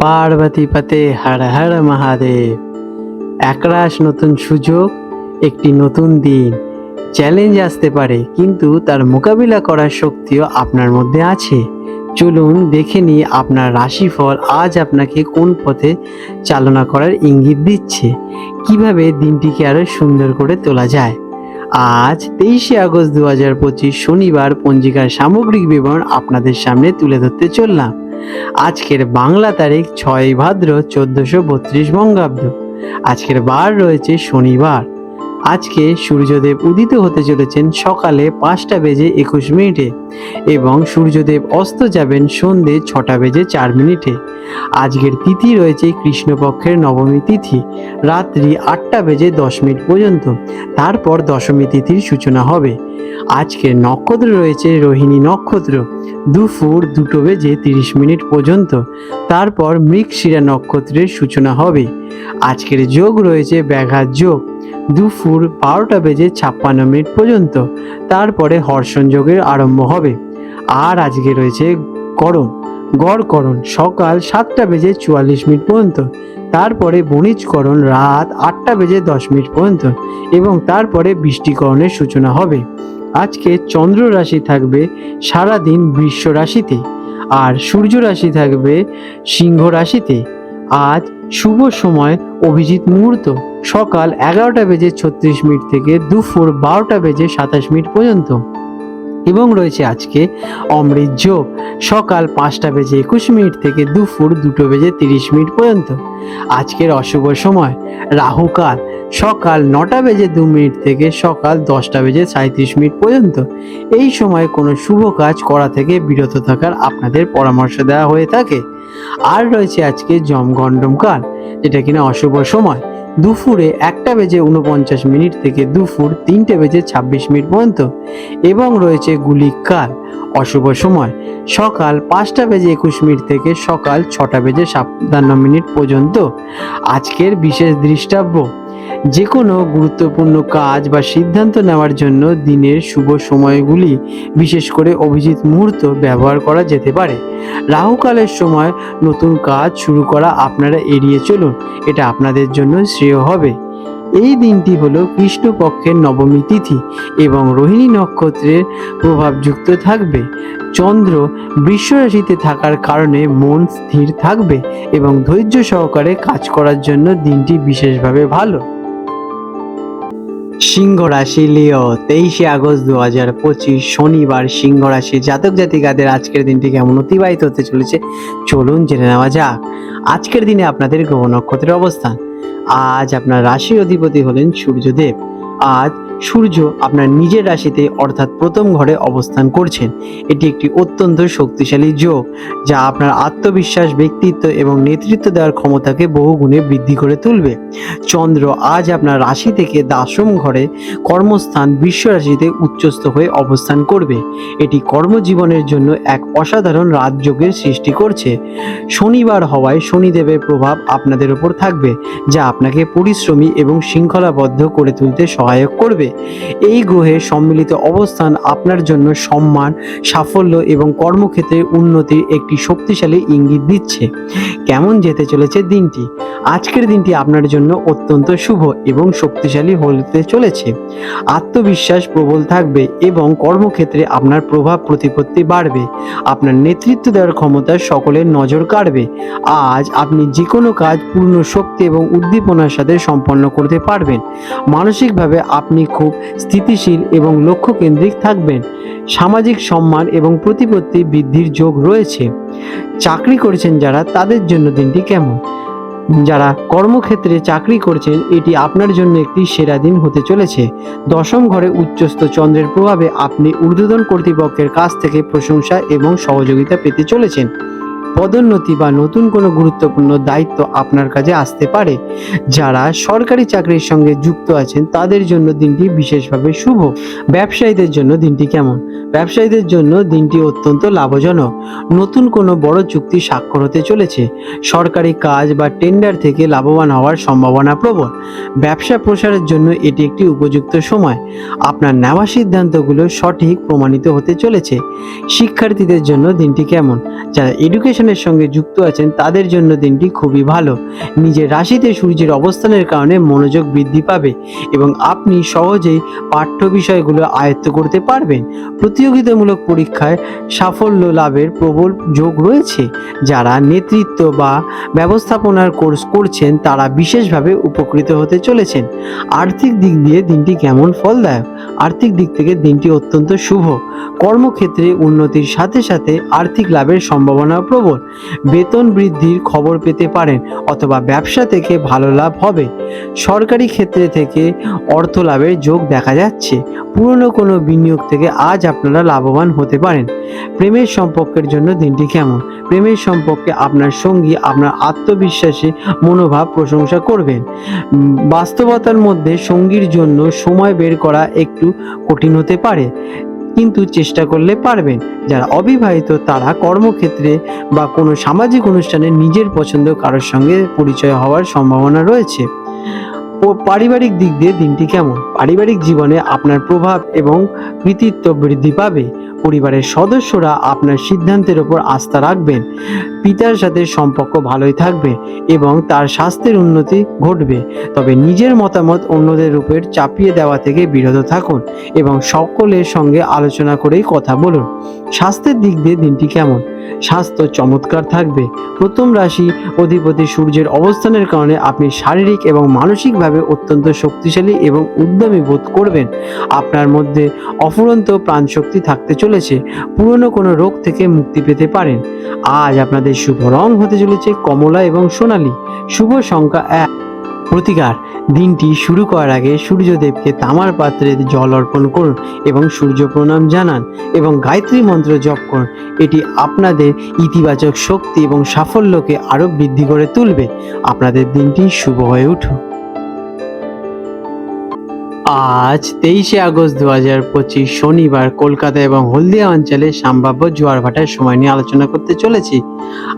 পার্বতী পতে হর হর মহাদেব। একরাশ নতুন সুযোগ, একটি নতুন দিন। চ্যালেঞ্জ আসতে পারে, কিন্তু তার মোকাবিলা করার শক্তিও আপনার মধ্যে আছে। চলুন দেখে নিই আপনার রাশিফল আজ আপনাকে কোন পথে চালনা করার ইঙ্গিত দিচ্ছে। কীভাবে দিনটিকে আরও সুন্দর করে তোলা যায়? আজ তেইশে আগস্ট দু হাজার পঁচিশ শনিবার পঞ্জিকার সামগ্রিক বিবরণ আপনাদের সামনে তুলে ধরতে চললাম। আজকের বাংলা তারিখ ছয় ভাদ্র চোদ্দশো বত্রিশ বঙ্গাব্দ। আজকের বার রয়েছে শনিবার। আজকে সূর্যদেব উদিত হতে চলেছেন সকালে পাঁচটা বেজে একুশ মিনিটে এবং সূর্যদেব অস্ত যাবেন সন্ধে ছটা বেজে চার মিনিটে। আজকের তিথি রয়েছে কৃষ্ণপক্ষের নবমী তিথি, রাত্রি আটটা বেজে দশ মিনিট পর্যন্ত। তারপর দশমী তিথির সূচনা হবে। আজকের নক্ষত্র রয়েছে রোহিণী নক্ষত্র, দুপুর দুটো বেজে তিরিশ মিনিট পর্যন্ত। তারপর মৃগশিরা নক্ষত্রের সূচনা হবে। আজকের যোগ রয়েছে ব্যাঘাত যোগ। দুপুর বারোটা বেজে ছাপ্পান্ন মিনিট পর্যন্ত। তারপরে হর্ষণ যোগের আরম্ভ হবে। আর আজকে রয়েছে করণ গড়করণ সকাল সাতটা বেজে চুয়াল্লিশ মিনিট পর্যন্ত। তারপরে বণিজকরণ রাত আটটা বেজে দশ মিনিট পর্যন্ত। এবং তারপরে বৃষ্টিকরণের সূচনা হবে। আজকে চন্দ্র রাশি থাকবে সারাদিন বৃষ রাশিতে। আর সূর্য রাশি থাকবে সিংহ রাশিতে। আজ শুভ সময়, অভিজিৎ মুহূর্ত। সকাল এগারোটা বেজে ছত্রিশ মিনিট থেকে দুপুর বারোটা বেজে সাতাশ মিনিট পর্যন্ত। এবং রয়েছে আজকে অমৃত যোগ। সকাল পাঁচটা বেজে একুশ মিনিট থেকে দুপুর দুটো বেজে তিরিশ মিনিট পর্যন্ত। আজকের অশুভ সময় রাহুকাল সকাল নটা বেজে দু মিনিট থেকে সকাল দশটা বেজে সাঁত্রিশ মিনিট পর্যন্ত। এই সময় কোনো শুভ কাজ করা থেকে বিরত থাকার আপনাদের পরামর্শ দেওয়া হয়ে থাকে। আর রয়েছে আজকে জমগণ্ডম কাল যেটা কিনা অশুভ সময়। দুপুরে একটা বেজে উনপঞ্চাশ মিনিট থেকে দুপুর তিনটে বেজে ছাব্বিশ মিনিট পর্যন্ত। এবং রয়েছে গুলিক কাল অশুভ সময়। সকাল পাঁচটা বেজে একুশ মিনিট থেকে সকাল ছটা বেজে সাতান্ন মিনিট পর্যন্ত। আজকের বিশেষ দৃষ্টাব্য যে কোনো গুরুত্বপূর্ণ কাজ বা সিদ্ধান্ত নেওয়ার জন্য দিনের শুভ সময়গুলি, বিশেষ করে অভিজিৎ মুহূর্ত ব্যবহার করা যেতে পারে। রাহুকালের সময় নতুন কাজ শুরু করা আপনারা এড়িয়ে চলুন। এটা আপনাদের জন্য শ্রেয় হবে। এই দিনটি হলো কৃষ্ণপক্ষের নবমী তিথি এবং রোহিণী নক্ষত্রের প্রভাবযুক্ত থাকবে। চন্দ্র বৃষ রাশিতে থাকার কারণে মন স্থির থাকবে এবং ধৈর্য সহকারে কাজ করার জন্য দিনটি বিশেষভাবে ভালো। সিংহ রাশি লিও, তেইশে আগস্ট দু হাজার পঁচিশ, শনিবার সিংহ রাশি জাতক জাতিকাদের আজকের দিনটি কেমন অতিবাহিত হতে চলেছে? চলুন জেনে নেওয়া যাক। আজকের দিনে আপনাদের গ্রহ নক্ষত্রের অবস্থান। আজ আপনার রাশির অধিপতি হলেন সূর্যদেব। আজ সূর্য আপনার নিজের রাশিতে অর্থাৎ প্রথম ঘরে অবস্থান করছেন। এটি একটি অত্যন্ত শক্তিশালী যোগ, যা আপনার আত্মবিশ্বাস, ব্যক্তিত্ব এবং নেতৃত্ব দেওয়ার ক্ষমতাকে বহুগুণে বৃদ্ধি করে তুলবে। চন্দ্র আজ আপনার রাশি থেকে দাশম ঘরে কর্মস্থান বিশ্ব রাশিতে উচ্চস্থ হয়ে অবস্থান করবে। এটি কর্মজীবনের জন্য এক অসাধারণ রাজযোগের সৃষ্টি করছে। শনিবার হওয়ায় শনিদেবের প্রভাব আপনাদের উপর থাকবে, যা আপনাকে পরিশ্রমী এবং শৃঙ্খলাবদ্ধ করে তুলতে সহায়ক করবে। এই গ্রহের সম্মিলিত অবস্থান আপনার জন্য সম্মান, সাফল্য এবং কর্মক্ষেত্রে উন্নতির একটি শক্তিশালী ইঙ্গিত দিচ্ছে। কেমন যেতে চলেছে দিনটি? আজকের দিনটি আপনার জন্য অত্যন্ত শুভ এবং শক্তিশালী হতে চলেছে। আত্মবিশ্বাস প্রবল থাকবে এবং কর্মক্ষেত্রে আপনার প্রভাব প্রতিপত্তি বাড়বে। আপনার নেতৃত্ব দেওয়ার ক্ষমতা সকলের নজর কাড়বে। আজ আপনি যে কোনো কাজ পূর্ণ শক্তি এবং উদ্দীপনার সাথে সম্পন্ন করতে পারবেন। মানসিকভাবে আপনি খুব স্থিতিশীল এবং লক্ষ্যকেন্দ্রিক থাকবেন। সামাজিক সম্মান এবং প্রতিপত্তি বৃদ্ধির যোগ রয়েছে। চাকরি করেছেন যারা, তাদের জন্য দিনটি কেমন? যারা কর্মক্ষেত্রে চাকরি করছেন, এটি আপনার জন্য একটি সেরা দিন হতে চলেছে। দশম ঘরে উচ্চস্থ চন্দ্রের প্রভাবে আপনি ঊর্ধ্বতন কর্তৃপক্ষের কাছ থেকে প্রশংসা এবং সহযোগিতা পেতে চলেছেন। পদোন্নতি বা নতুন কোনো গুরুত্বপূর্ণ দায়িত্ব আপনার কাছে আসতে পারে। যারা সরকারি চাকরির সঙ্গে যুক্ত আছেন, তাদের জন্য দিনটি বিশেষভাবে শুভ। ব্যবসায়ীদের জন্য দিনটি কেমন? ব্যবসায়ীদের জন্য দিনটি অত্যন্ত লাভজনক। নতুন কোনো বড় চুক্তি স্বাক্ষর হতে চলেছে। সরকারি কাজ বা টেন্ডার থেকে লাভবান হওয়ার সম্ভাবনা প্রবল। ব্যবসা প্রসারের জন্য এটি একটি উপযুক্ত সময়। আপনার নেওয়া সিদ্ধান্তগুলো সঠিক প্রমাণিত হতে চলেছে। শিক্ষার্থীদের জন্য দিনটি কেমন? যারা এডুকেশন প্রফেশনের সঙ্গে যুক্ত আছেন, তাদের জন্য দিনটি খুবই ভালো। নিজের রাশিতে সূর্যের অবস্থানের কারণে মনোযোগ বৃদ্ধি পাবে এবং আপনি সহজেই পাঠ্য বিষয়গুলো আয়ত্ত করতে পারবেন। প্রতিযোগিতামূলক পরীক্ষায় সাফল্য লাভের প্রবল যোগ রয়েছে। যারা নেতৃত্ব বা ব্যবস্থাপনার কোর্স করছেন, তারা বিশেষভাবে উপকৃত হতে চলেছেন। আর্থিক দিক দিয়ে দিনটি কেমন ফলদায়ক? আর্থিক দিক থেকে দিনটি অত্যন্ত শুভ। কর্মক্ষেত্রে উন্নতির সাথে সাথে আর্থিক লাভের সম্ভাবনা প্রবল। বেতন বৃদ্ধির খবর পেতে পারেন অথবা ব্যবসা থেকে ভালো লাভ হবে। সরকারি ক্ষেত্রে থেকে অর্থ লাভের যোগ দেখা যাচ্ছে। পুরনো কোনো বিনিয়োগ থেকে আজ আপনারা লাভবান হতে পারেন। প্রেমের সম্পর্কের জন্য দিনটি কেমন? প্রেমের সম্পর্কে আপনার সঙ্গী আপনার আত্মবিশ্বাসী মনোভাব প্রশংসা করবেন। বাস্তবতার মধ্যে সঙ্গীর জন্য সময় বের করা একটু কঠিন হতে পারে। কিন্তু চেষ্টা করলে পারবেন যারা অবিবাহিত, তারা কর্মক্ষেত্রে বা কোনো সামাজিক অনুষ্ঠানে নিজের পছন্দ কারোর সঙ্গে পরিচয় হওয়ার সম্ভাবনা রয়েছে। ও পারিবারিক দিক দিয়ে দিনটি কেমন? পারিবারিক জীবনে আপনার প্রভাব এবং কৃতিত্ব বৃদ্ধি পাবে। পরিবারের সদস্যরা আপনার সিদ্ধান্তের ওপর আস্থা রাখবেন। পিতার সাথে সম্পর্ক ভালোই থাকবে এবং তার স্বাস্থ্যের উন্নতি ঘটবে। তবে নিজের মতামত অন্যদের উপর চাপিয়ে দেওয়া থেকে বিরত থাকুন এবং সকলের সঙ্গে আলোচনা করেই কথা বলুন। স্বাস্থ্যের দিক দিয়ে দিনটি কেমন? স্বাস্থ্য চমৎকার থাকবে। প্রথম রাশি অধিপতি সূর্যের অবস্থানের কারণে আপনি শারীরিক এবং মানসিকভাবে অত্যন্ত শক্তিশালী এবং উদ্যমী বোধ করবেন। আপনার মধ্যে অফুরন্ত প্রাণশক্তি থাকতে চলেছে। পুরনো কোনো রোগ থেকে মুক্তি পেতে পারেন। আজ আপনাদের শুভ রং হতে চলেছে কমলা এবং সোনালী। শুভ সংখ্যা এক। প্রতিকার। দিনটি শুরু করার আগে সূর্যদেবকে তামার পাত্রে জল অর্পণ করুন এবং সূর্য প্রণাম জানান এবং গায়ত্রী মন্ত্র জপ করুন। এটি আপনাদের ইতিবাচক শক্তি এবং সাফল্যকে আরও বৃদ্ধি করে তুলবে। আপনাদের দিনটি শুভ হয়ে উঠুক। আজ তেইশে আগস্ট দু হাজার পঁচিশ শনিবার কলকাতা এবং হলদিয়া অঞ্চলে সম্ভাব্য জোয়ার ভাটার সময় নিয়ে আলোচনা করতে চলেছি।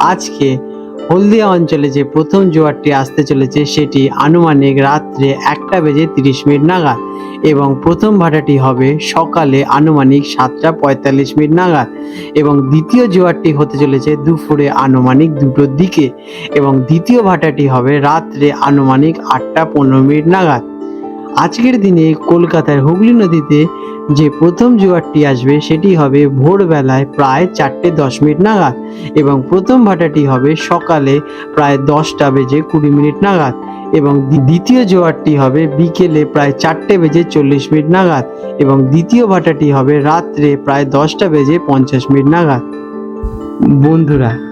আজকে হলদিয়া অঞ্চলে যে প্রথম জোয়ারটি আসতে চলেছে সেটি আনুমানিক রাত্রে একটা বেজে তিরিশ মিনিট নাগাদ এবং প্রথম ভাটাটি হবে সকালে আনুমানিক সাতটা পঁয়তাল্লিশ মিনিট নাগাদ এবং দ্বিতীয় জোয়ারটি হতে চলেছে দুপুরে আনুমানিক দুটোর দিকে এবং দ্বিতীয় ভাটাটি হবে রাত্রে আনুমানিক আটটা পনেরো মিনিট নাগাদ। আজকের দিনে কলকাতার হুগলি নদীতে যে প্রথম জোয়ারটি আসবে সেটি হবে ভোরবেলায় প্রায় চারটে দশ মিনিট নাগাদ এবং প্রথম ভাটাটি হবে সকালে প্রায় দশটা বেজে কুড়ি মিনিট নাগাদ এবং দ্বিতীয় জোয়ারটি হবে বিকেলে প্রায় চারটে বেজে চল্লিশ মিনিট নাগাদ এবং দ্বিতীয় ভাটাটি হবে রাত্রে প্রায় দশটা বেজে পঞ্চাশ মিনিট নাগাদ। বন্ধুরা